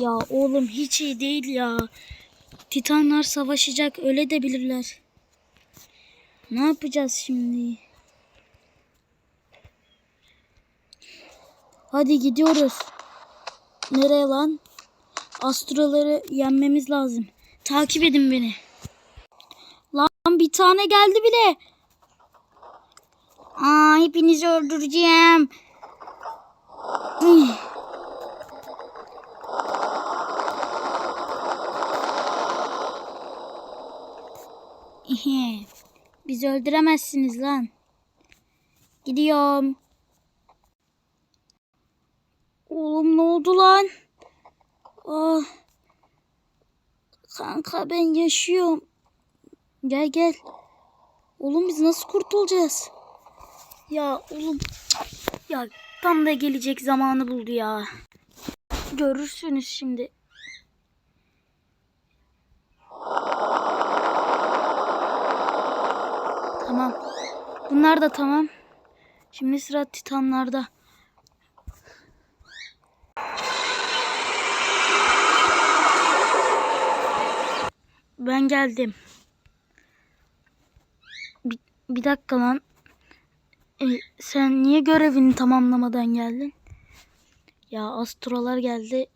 Ya oğlum hiç iyi değil ya. Titanlar savaşacak öyle de bilirler. Ne yapacağız şimdi? Hadi gidiyoruz. Nereye lan? Astroları yenmemiz lazım. Takip edin beni. Lan bir tane geldi bile. Aa hepinizi öldüreceğim. Bizi öldüremezsiniz lan. Gidiyorum. Oğlum ne oldu lan? Ah. Kanka ben yaşıyorum. Gel gel. Oğlum biz nasıl kurtulacağız? Ya oğlum. Ya tam da gelecek zamanı buldu ya. Görürsünüz şimdi. Tamam. Bunlar da tamam. Şimdi sıra titanlarda. Ben geldim. Bir, bir dakika lan. E, sen niye görevini tamamlamadan geldin? Ya astrolar geldi.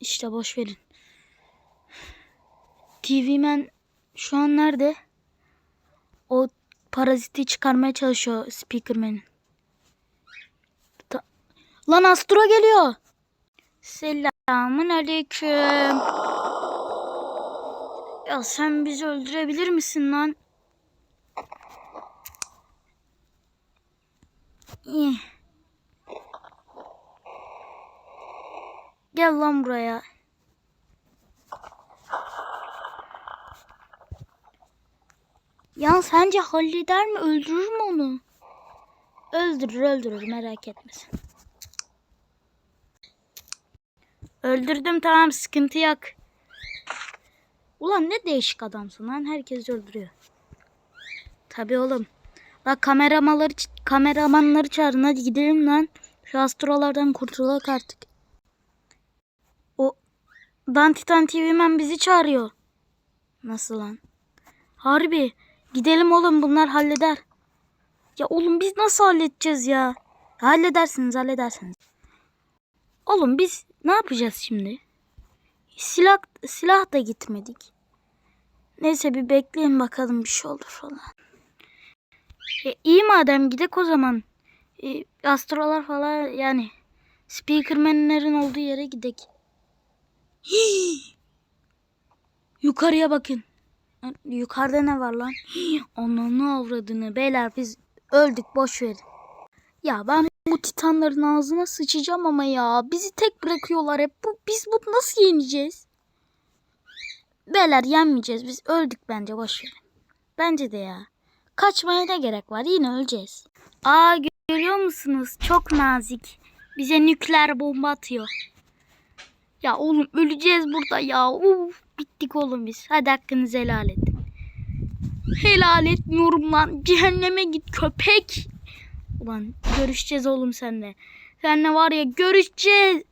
İşte boş verin. TV Man şu an nerede? O paraziti çıkarmaya çalışıyor Speakerman'in. Ta- Lan Astro geliyor. Selamun aleyküm. Ya sen bizi öldürebilir misin lan? Gel lan buraya. Ya sence halleder mi? Öldürür mü onu? Öldürür öldürür merak etme sen. Öldürdüm tamam sıkıntı yok. Ulan ne değişik adamsın lan. Herkes öldürüyor. Tabii oğlum. La kameramaları, kameramanları çağırın hadi gidelim lan. Şu astrolardan kurtulak artık. O Dantitan TV Man bizi çağırıyor. Nasıl lan? Harbi. Gidelim oğlum bunlar halleder. Ya oğlum biz nasıl halledeceğiz ya? Halledersiniz halledersiniz. Oğlum biz ne yapacağız şimdi? Silah, silah da gitmedik. Neyse bir bekleyin bakalım bir şey olur falan. E, iyi madem gidek o zaman. E, astrolar falan yani speakermenlerin olduğu yere gidek. Hii! Yukarıya bakın. Yukarıda ne var lan? Ananı avradını beyler biz öldük boş verin. Ya ben bu titanların ağzına sıçacağım ama ya. Bizi tek bırakıyorlar hep. Bu, biz bu nasıl yeneceğiz? Beyler yenmeyeceğiz. Biz öldük bence boş verin. Bence de ya. Kaçmaya ne gerek var? Yine öleceğiz. Aa görüyor musunuz? Çok nazik. Bize nükleer bomba atıyor. Ya oğlum öleceğiz burada ya. Uf, bittik oğlum biz. Hadi hakkınızı helal edin. Helal etmiyorum lan. Cehenneme git köpek. Ulan görüşeceğiz oğlum seninle. Seninle var ya görüşeceğiz.